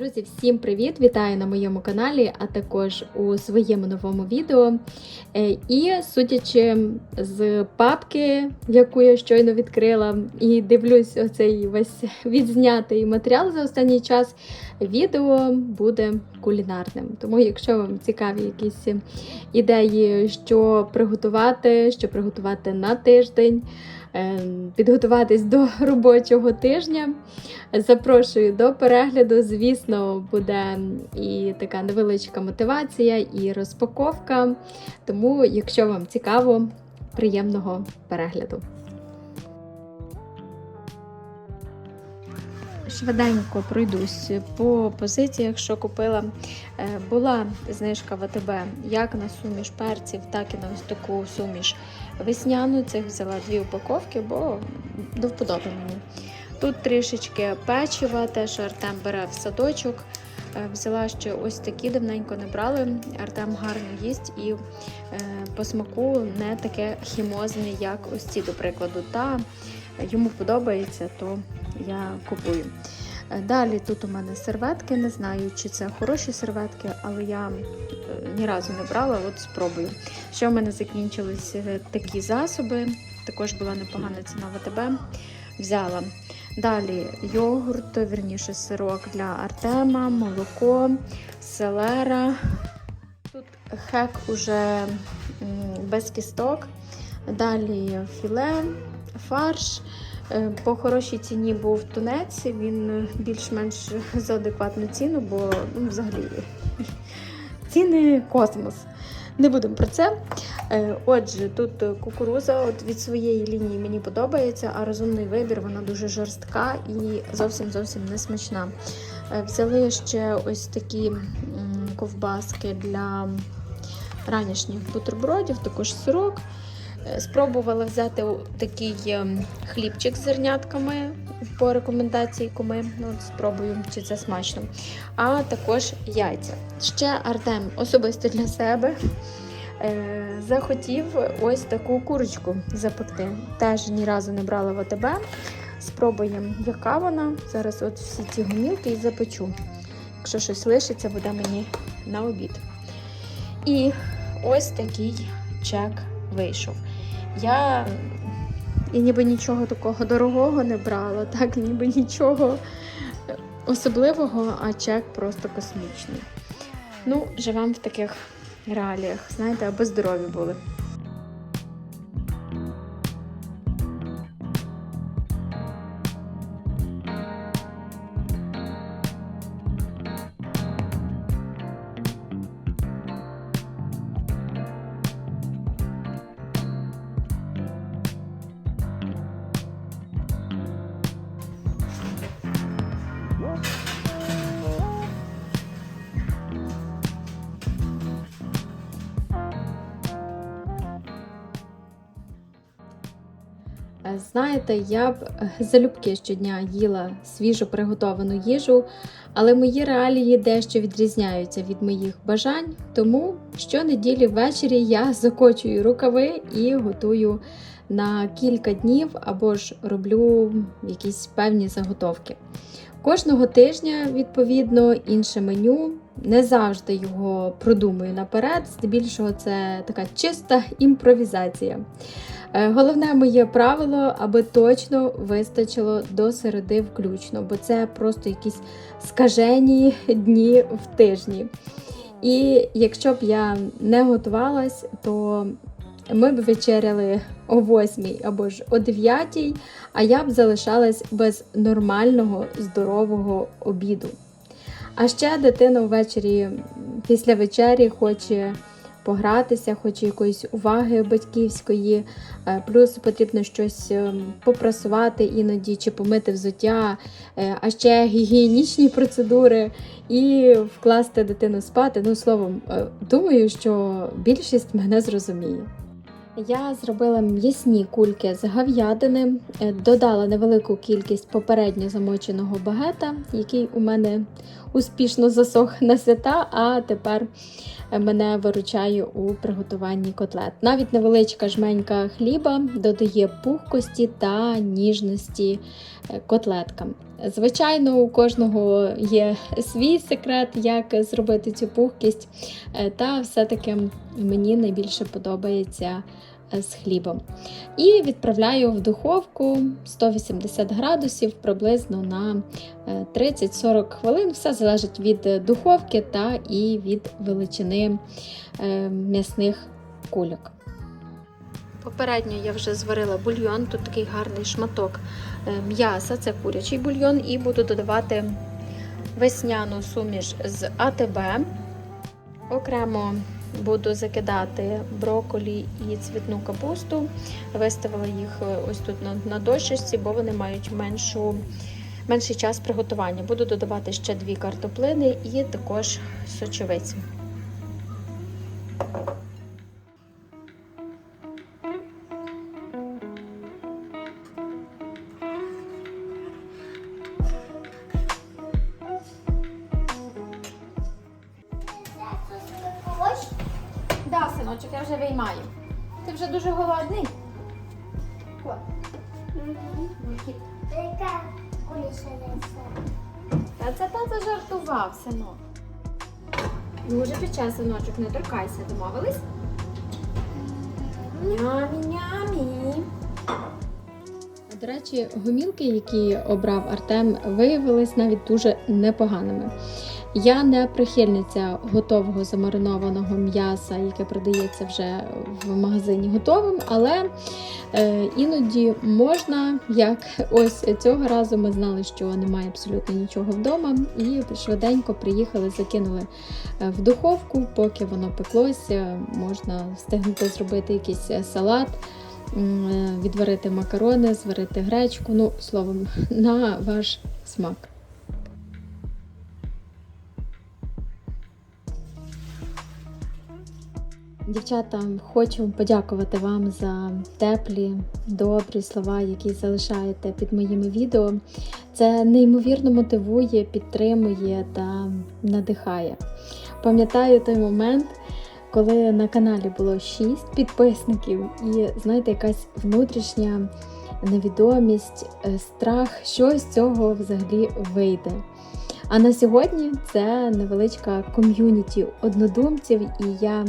Друзі, всім привіт! Вітаю на моєму каналі, а також у своєму новому відео. Е, І судячи з папки, яку я щойно відкрила, і дивлюсь оцей весь відзнятий матеріал за останній час, відео буде кулінарним. Тому, якщо вам цікаві якісь ідеї, що приготувати, що приготувати на тиждень, підготуватись до робочого тижня. Запрошую до перегляду. Звісно, буде і така невеличка мотивація, і розпаковка. Тому, якщо вам цікаво, приємного перегляду. Швиденько пройдусь по позиціях, що купила. Е, Була знижка в АТБ як на суміш перців, так і на ось таку суміш весняну. Цих взяла дві упаковки, бо до вподоби мені. Тут трішечки печива, те, що Артем бере в садочок. Е, Взяла ще ось такі, давненько не брали. Артем гарно їсть і е, по смаку не таке хімозне, як ось ці, до прикладу. Та йому подобається, то я купую. Е, Далі тут у мене серветки, не знаю, чи це хороші серветки, але я е, ні разу не брала, от спробую. Ще в мене закінчились е, такі засоби, також була непогана ціна в АТБ. Взяла. Далі йогурт, вірніше сирок для Артема, молоко, селера. Тут хек уже без кісток. Далі філе, фарш. Е, По хорошій ціні був тунець, він е, більш-менш за адекватну ціну, бо ну, взагалі ціни космос. Не будемо про це. Е, Отже, тут кукуруза от від своєї лінії мені подобається, а розумний вибір вона дуже жорстка і зовсім зовсім не смачна. Взяли ще ось такі ковбаски для ранішніх бутербродів, також сирок. Е, Спробувала взяти такий ем, хлібчик з зернятками по рекомендації куми. Ну, спробую, чи це смачно. А також яйця. Ще Артем особисто для себе е, захотів ось таку курочку запекти. Теж ні разу не брала в АТБ. Спробуємо, яка вона. Зараз от всі ці гомілки і запечу. Якщо щось лишиться, буде мені на обід. І ось такий чек вийшов. Я я ніби нічого такого дорогого не брала, так ніби нічого особливого, а чек просто космічний. Ну, живемо в таких реаліях, знаєте, аби здорові були. Знаєте, я б е, залюбки щодня їла свіжо приготовану їжу, але мої реалії дещо відрізняються від моїх бажань. Тому щонеділі ввечері я закочую рукави і готую на кілька днів або ж роблю якісь певні заготовки. Кожного тижня, відповідно, інше меню. Не завжди його продумую наперед, здебільшого це така чиста імпровізація. Е, Головне моє правило, аби точно вистачило до середи включно, бо це просто якісь скажені дні в тижні. І якщо б я не готувалась, то ми б вечеряли о 8 або ж о 9, а я б залишалась без нормального здорового обіду. А ще дитина ввечері після вечері хоче погратися, хоче якоїсь уваги батьківської, е, плюс потрібно щось ем, попрасувати іноді чи помити взуття, е, а ще гігієнічні процедури і вкласти дитину спати. Ну, словом, е, думаю, що більшість мене зрозуміє. Я зробила м'ясні кульки з говядини, е, додала невелику кількість попередньо замоченого багета, який у мене успішно засох на свята, а тепер е, мене виручає у приготуванні котлет. Навіть невеличка жменька хліба додає пухкості та ніжності е, котлеткам. Звичайно, у кожного є свій секрет, як зробити цю пухкість. Та все-таки мені найбільше подобається з хлібом. І відправляю в духовку 180 градусів приблизно на е, 30-40 хвилин. Все залежить від е, духовки та і від величини е, м'ясних кульок. Попередньо я вже зварила бульйон, тут такий гарний шматок е, м'яса, це курячий бульйон, і буду додавати весняну суміш з АТБ. Окремо буду закидати броколі і цвітну капусту. Виставила їх е, ось тут на, дощечці, бо вони мають меншу, менший час приготування. Буду додавати ще дві картоплини і також сочевиці. Обрав Артем, виявились навіть дуже непоганими. Я не прихильниця готового замаринованого м'яса, яке продається вже в магазині готовим, але е, іноді можна, як ось цього разу ми знали, що немає абсолютно нічого вдома, і швиденько приїхали, закинули е, в духовку, поки воно пеклося, можна встигнути зробити якийсь е, салат. Е, Відварити макарони, зварити гречку, ну, словом, на ваш смак. Дівчата, хочу подякувати вам за теплі, добрі слова, які залишаєте під моїми відео. Це неймовірно мотивує, підтримує та надихає. Пам'ятаю той момент, коли на каналі було 6 підписників, і знаєте, якась внутрішня невідомість, е, страх, що з цього взагалі вийде. А на сьогодні це невеличка ком'юніті однодумців, і я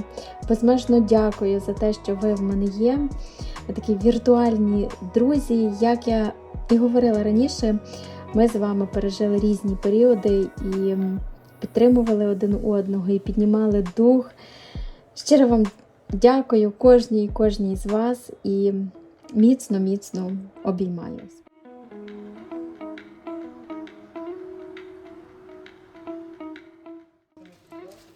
безмежно дякую за те, що ви в мене є. Такі віртуальні друзі. Як я і говорила раніше, ми з вами пережили різні періоди і підтримували один одного і піднімали дух. Щиро вам дякую кожній і кожній з вас і міцно, міцно обіймаюсь.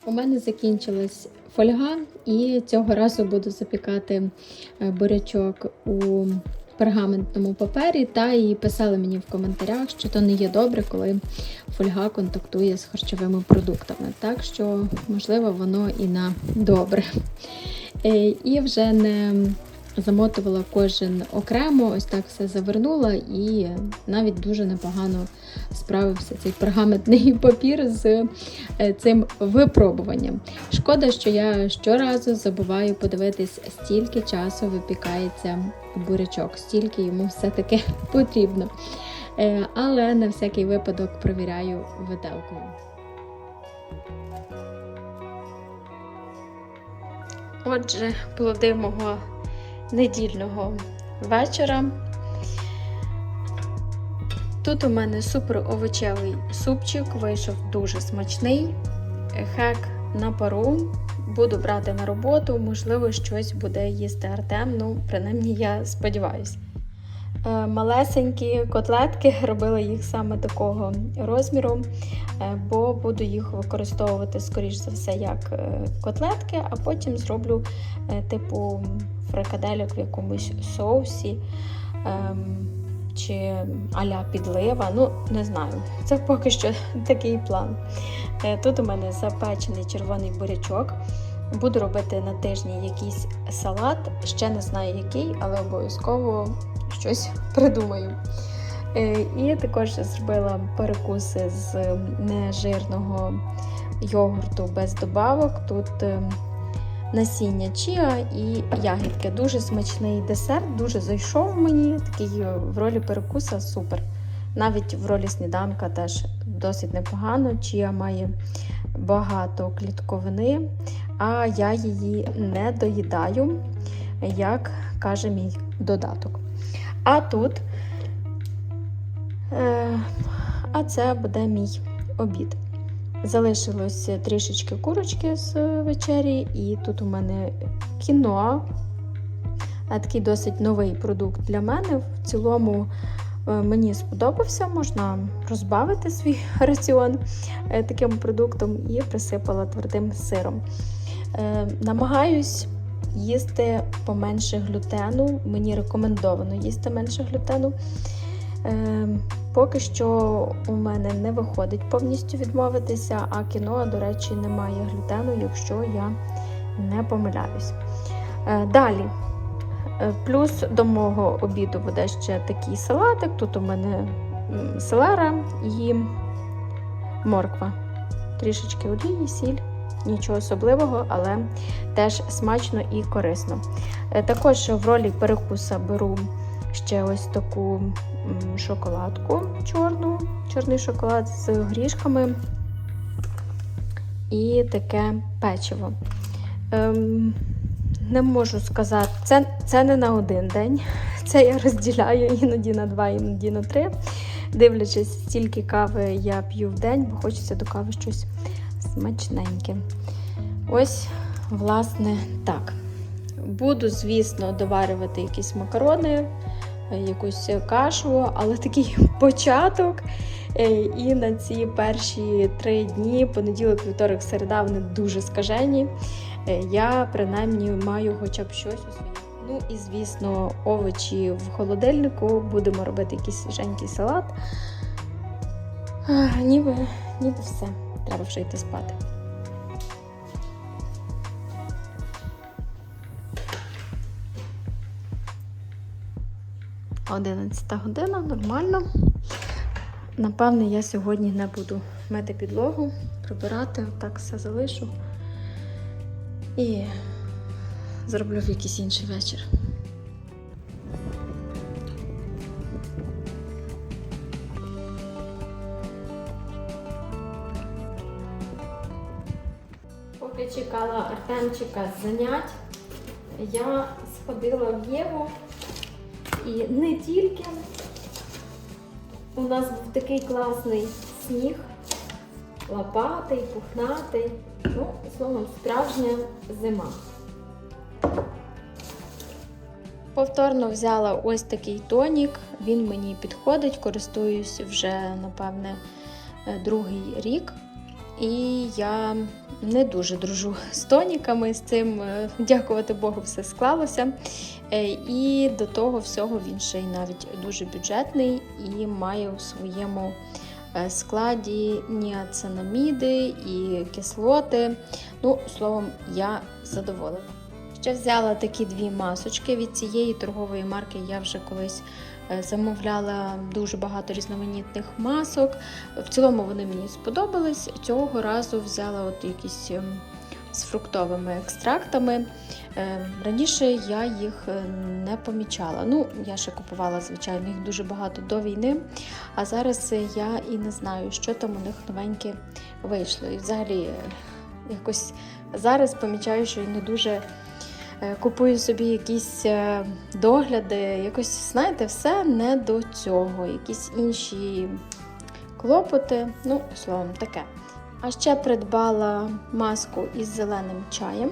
У мене закінчилась фольга, і цього разу буду запікати е, бурячок у пергаментному папері. Та і писали мені в коментарях, що то не є добре, коли фольга контактує з харчовими продуктами. Так що, можливо, воно і на добре. Е, І вже не замотувала кожен окремо, ось так все завернула, і навіть дуже непогано справився цей пергаментний папір з е, цим випробуванням. Шкода, що я щоразу забуваю подивитись, стільки часу випікається бурячок, стільки йому все-таки потрібно. Е, Але на всякий випадок провіряю виделкою. Отже, плоди мого недільного вечора. Тут у мене супер овочевий супчик, вийшов дуже смачний. Хек на пару. Буду брати на роботу, можливо, щось буде їсти Артем. Ну, принаймні, я сподіваюся. Е, Малесенькі котлетки, робила їх саме такого розміру, е, бо буду їх використовувати, скоріш за все, як е, котлетки, а потім зроблю типу фрикадельок в якомусь соусі ем, чи аля підлива. Ну, не знаю. Це поки що такий план. Е, Тут у мене запечений червоний бурячок. Буду робити на тижні якийсь салат, ще не знаю який, але обов'язково щось придумаю. Е, І також зробила перекуси з нежирного йогурту без добавок. Тут е, насіння чіа і ягідки. Дуже смачний десерт, дуже зайшов мені. Такий е, в ролі перекуса супер. Навіть в ролі сніданка теж досить непогано. Чия має багато клітковини, а я її не доїдаю, як каже мій додаток. А тут, е, а це буде мій обід. Залишилось трішечки курочки з вечері, і тут у мене кіно. Такий досить новий продукт для мене. В цілому е, мені сподобався, можна розбавити свій раціон е, таким продуктом і присипала твердим сиром. Е, Намагаюсь їсти поменше глютену. Мені рекомендовано їсти менше глютену. Е, Поки що у мене не виходить повністю відмовитися, а кіно, до речі, немає глютену, якщо я не помиляюсь. Е, Далі, е, плюс до мого обіду буде ще такий салатик. Тут у мене селера і морква. Трішечки олії, сіль, нічого особливого, але теж смачно і корисно. Е, Також в ролі перекуса беру ще ось таку шоколадку чорну, чорний шоколад з грішками і таке печиво. Ем, не можу сказати, це, це не на один день. Це я розділяю іноді на два, іноді на три. Дивлячись, стільки кави я п'ю в день, бо хочеться до кави щось смачненьке. Ось, власне, так. Буду, звісно, доварювати якісь макарони, якусь кашу, але такий початок. Е, І на ці перші три дні, понеділок, вівторок, середа, вони дуже скажені. Е, Я принаймні маю хоча б щось у своїй. Ну і звісно, овочі в холодильнику. Будемо робити якийсь свіженький салат. Ніби, ніби все. Треба вже йти спати. Одинадцята година, нормально. Напевне, я сьогодні не буду мити підлогу, прибирати, так все залишу. І зроблю в якийсь інший вечір. Поки чекала Артемчика з занять, я сходила в Єву і не тільки у нас був такий класний сніг, лопатий, пухнатий. Ну, словом, справжня зима. Повторно взяла ось такий тонік. Він мені підходить, користуюсь вже, напевне, е, другий рік. І я не дуже дружу з тоніками, з цим, е, дякувати Богу, все склалося. Е, І до того всього він ще й навіть дуже бюджетний і має у своєму е, складі ніацинаміди і кислоти. Ну, словом, я задоволена. Ще взяла такі дві масочки від цієї торгової марки. Я вже колись е, замовляла дуже багато різноманітних масок. В цілому вони мені сподобались. Цього разу взяла от якісь ем, з фруктовими екстрактами. Е, Раніше я їх е, не помічала. Ну, я ще купувала, звичайно, їх дуже багато до війни. А зараз е, я і не знаю, що там у них новеньке вийшло. І взагалі якось зараз помічаю, що не дуже купую собі якісь догляди, якось, знаєте, все не до цього, якісь інші клопоти. Ну, словом, таке. А ще придбала маску із зеленим чаєм.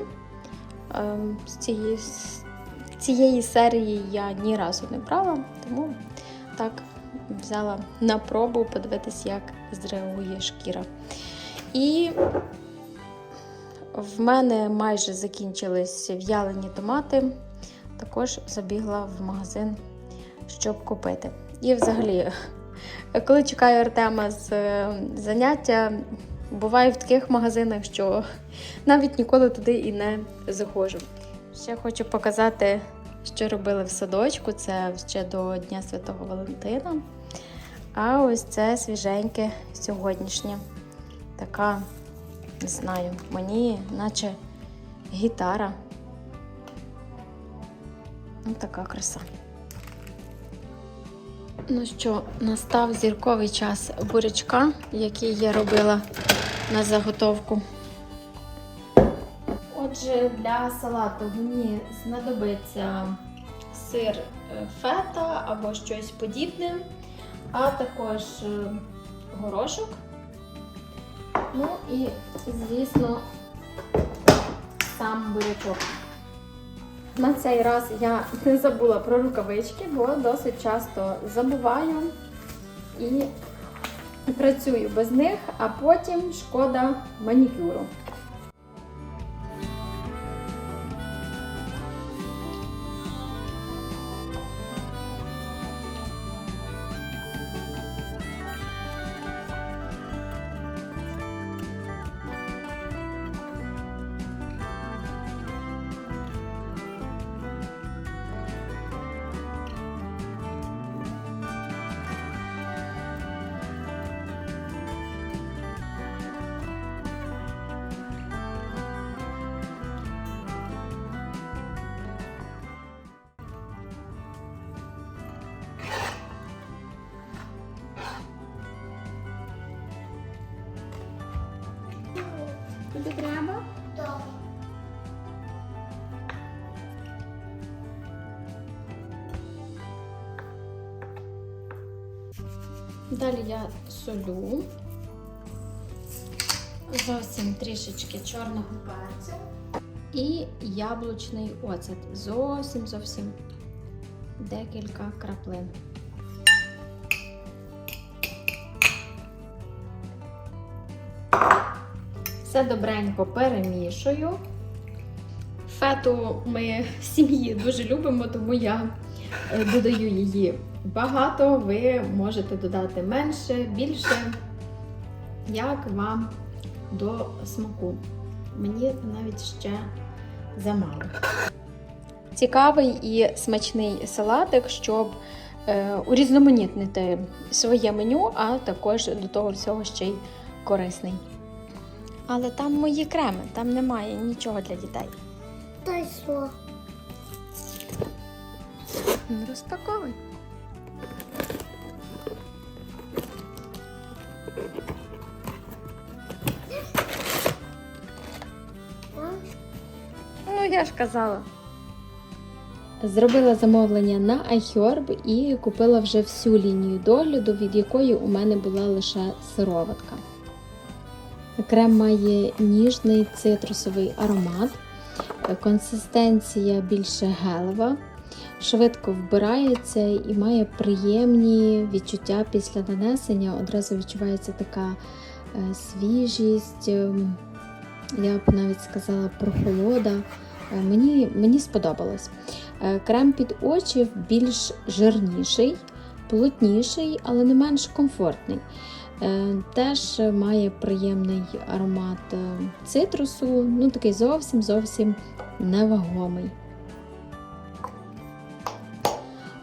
Ем, З цієї, цієї серії я ні разу не брала, тому так взяла на пробу подивитись, як зреагує шкіра. І в мене майже закінчились в'ялені томати. Також забігла в магазин, щоб купити. І взагалі, коли чекаю Артема з е, заняття, буваю в таких магазинах, що навіть ніколи туди і не заходжу. Ще хочу показати, що робили в садочку. Це ще до Дня Святого Валентина. А ось це свіженьке сьогоднішнє. Така, не знаю, мені наче гітара. Ну, така краса. Ну що, настав зірковий час бурячка, який я робила на заготовку. Отже, для салату мені знадобиться сир е, фета або щось подібне, а також е, горошок. Ну і, звісно, сам бурячок. На цей раз я не забула про рукавички, бо досить часто забуваю і працюю без них, а потім шкода манікюру. Далі я солю. Зовсім трішечки чорного перцю і яблучний оцет. Зовсім зовсім декілька краплин. Все добренько перемішую. Фету ми в сім'ї дуже любимо, тому я е, додаю її багато. Ви можете додати менше, більше, як вам до смаку. Мені навіть ще замало. Цікавий і смачний салатик, щоб е, урізноманітнити своє меню, а також до того всього ще й корисний. Але там мої креми, там немає нічого для дітей. Та й що? Ну, Розпаковуй. Ж казала. Зробила замовлення на iHerb і купила вже всю лінію догляду, від якої у мене була лише сироватка. Крем має ніжний цитрусовий аромат, консистенція більше гелева, швидко вбирається і має приємні відчуття після нанесення. Одразу відчувається така е, свіжість, ем, я б навіть сказала прохолода. Е, Мені, мені сподобалось. Е, Крем під очі більш жирніший, плотніший, але не менш комфортний. Е, Теж має приємний аромат цитрусу, ну такий зовсім зовсім невагомий.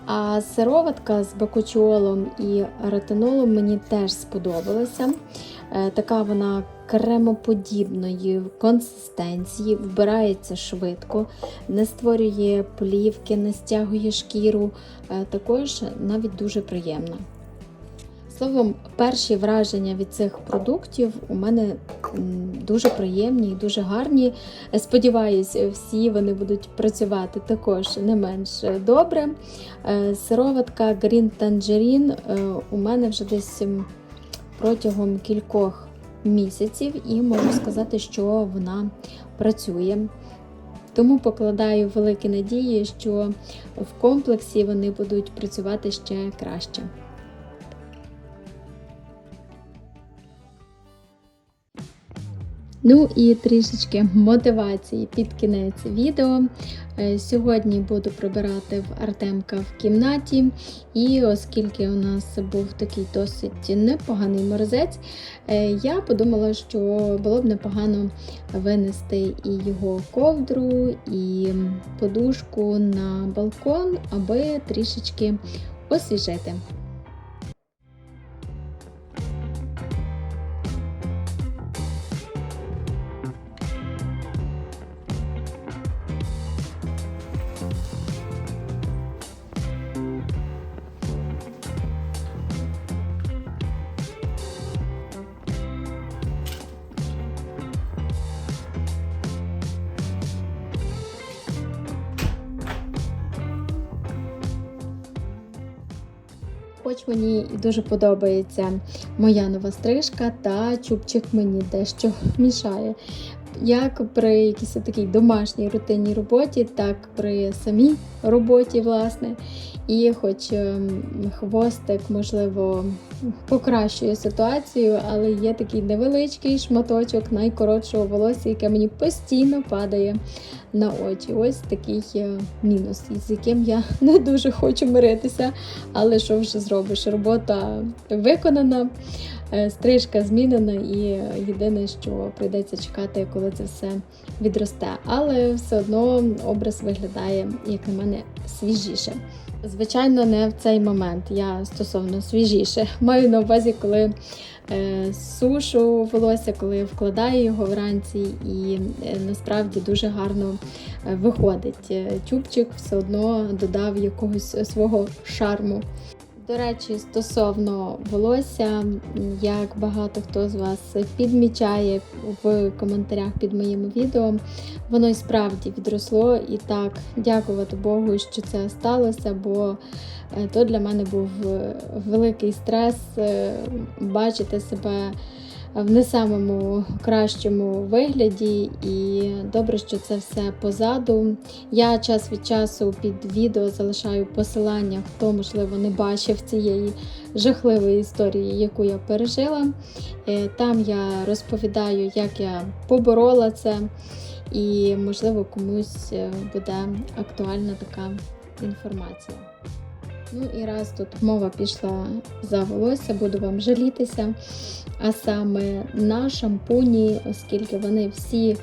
А сироватка з бакучолом і ретинолом мені теж сподобалася. Така вона кремоподібної консистенції, вбирається швидко, не створює плівки, не стягує шкіру, е, також навіть дуже приємна. Словом, перші враження від цих продуктів у мене дуже приємні і дуже гарні. Сподіваюсь, всі вони будуть працювати також не менш добре. Е, Сироватка Green Tangerine е, у мене вже десь протягом кількох місяців, і можу сказати, що вона працює. Тому покладаю великі надії, що в комплексі вони будуть працювати ще краще. Ну і трішечки мотивації під кінець відео. Е, Сьогодні буду прибирати в Артемка в кімнаті, і оскільки у нас був такий досить непоганий морозець, е, я подумала, що було б непогано винести і його ковдру, і подушку на балкон, аби трішечки освіжити. Хоч мені і дуже подобається моя нова стрижка, та чубчик мені дещо мішає. Як при якійсь такій домашній рутинній роботі, так при самій роботі, власне. І хоч ем, хвостик, можливо, покращує ситуацію, але є такий невеличкий шматочок найкоротшого волосся, яке мені постійно падає на очі. Ось такий е, мінус, з яким я не дуже хочу миритися. Але що вже зробиш? Робота виконана, е, стрижка змінена, і єдине, що прийдеться чекати, коли це все відросте. Але все одно образ виглядає, як на мене, свіжіше. Звичайно, не в цей момент. Я стосовно свіжіше. Маю на увазі, коли е, сушу волосся, коли вкладаю його вранці, і е, насправді дуже гарно е, виходить. Тюбчик все одно додав якогось свого шарму. До речі, стосовно волосся, як багато хто з вас підмічає в коментарях під моїм відео, воно і справді відросло. І так, дякувати Богу, що це сталося, бо е, то для мене був е, великий стрес е, бачити себе в не самому кращому вигляді, і добре, що це все позаду. Я час від часу під відео залишаю посилання, хто, можливо, не бачив цієї жахливої історії, яку я пережила. Е, Там я розповідаю, як я поборола це, і, можливо, комусь е, буде актуальна така інформація. Ну і раз тут мова пішла за волосся, буду вам жалітися. А саме на шампуні, оскільки вони всі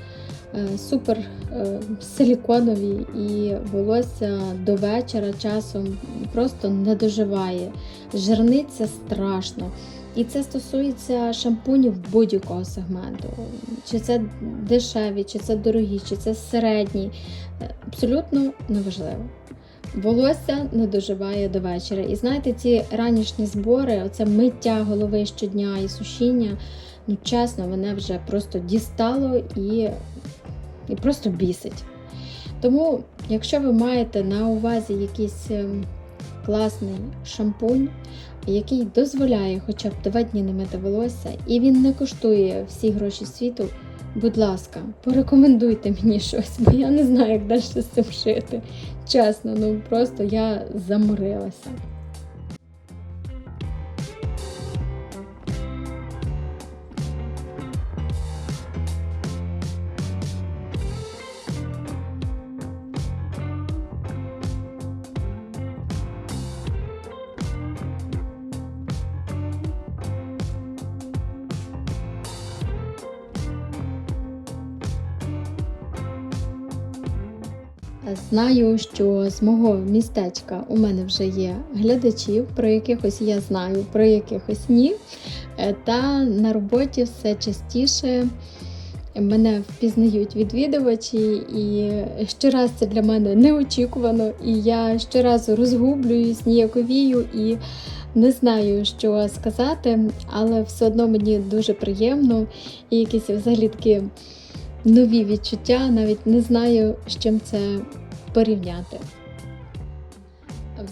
е, супер е, силіконові і волосся до вечора часом просто не доживає. Жирниться страшно. І це стосується шампунів будь-якого сегменту. Чи це дешеві, чи це дорогі, чи це середні. Е, Абсолютно неважливо. Волосся не доживає до вечора. І знаєте, ці ранішні збори, оце миття голови щодня і сушіння, ну чесно, мене вже просто дістало і, і просто бісить. Тому, якщо ви маєте на увазі якийсь ем, класний шампунь, який дозволяє хоча б два дні не мити волосся, і він не коштує всі гроші світу, будь ласка, порекомендуйте мені щось, бо я не знаю, як далі з цим жити. Чесно, ну просто я заморилася. Знаю, що з мого містечка у мене вже є глядачів, про якихось я знаю, про якихось ні. Е, Та на роботі все частіше мене впізнають відвідувачі, і щораз це для мене неочікувано. І я щоразу розгублююсь, ніяковію і не знаю, що сказати, але все одно мені дуже приємно і якісь взагалі такі нові відчуття, навіть не знаю, з чим це порівняти.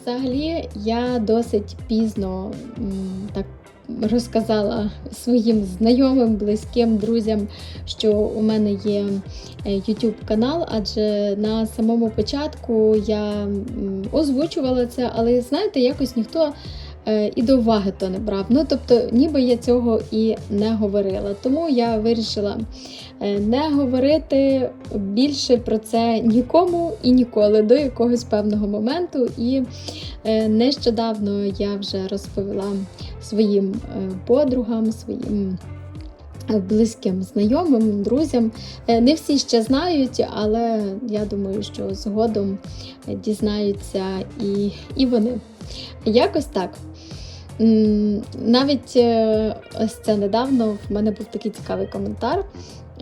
Взагалі, я досить пізно так розказала своїм знайомим, близьким друзям, що у мене є е, YouTube канал, адже на самому початку я озвучувала це, але знаєте, якось ніхто і до уваги то не брав. Ну, тобто, ніби я цього і не говорила. Тому я вирішила е, не говорити більше про це нікому і ніколи до якогось певного моменту. І е, нещодавно я вже розповіла своїм е, подругам, своїм. е, Близьким знайомим, друзям. Е, Не всі ще знають, але я думаю, що згодом е, дізнаються і, і вони. Якось так. Навіть е, ось це недавно в мене був такий цікавий коментар.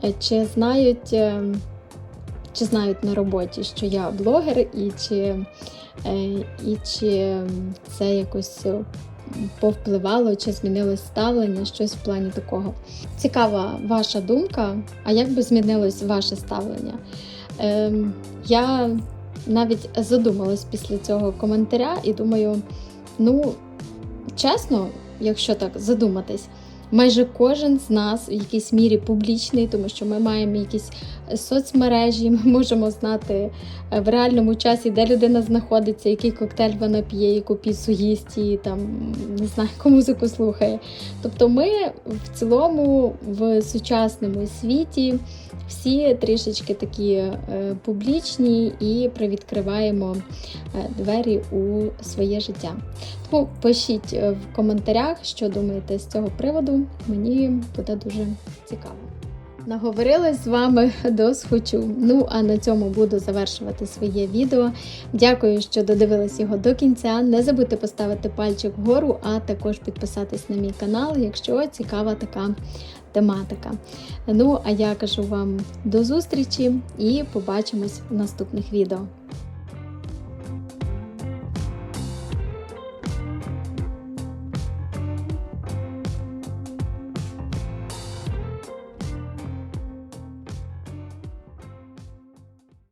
Е, Чи знають, е, чи знають на роботі, що я блогер, і чи, і чи це якось повпливало, чи змінилось ставлення, щось в плані такого. Цікава ваша думка, а як би змінилось ваше ставлення? Ем, Я навіть задумалась після цього коментаря і думаю, ну, чесно, якщо так задуматись, майже кожен з нас в якійсь мірі публічний, тому що ми маємо якісь соцмережі, ми можемо знати е, в реальному часі, де людина знаходиться, який коктейль вона п'є, яку піцу їсть і там не знаю, яку музику слухає. Тобто ми в цілому в сучасному світі всі трішечки такі е, публічні і привідкриваємо е, двері у своє життя. Тому пишіть в коментарях, що думаєте з цього приводу. Мені буде дуже цікаво. Наговорилась з вами до схочу. Ну а на цьому буду завершувати своє відео. Дякую, що додивились його до кінця. Не забудьте поставити пальчик вгору, а також підписатись на мій канал, якщо цікава така тематика. Ну а я кажу вам до зустрічі і побачимось в наступних відео.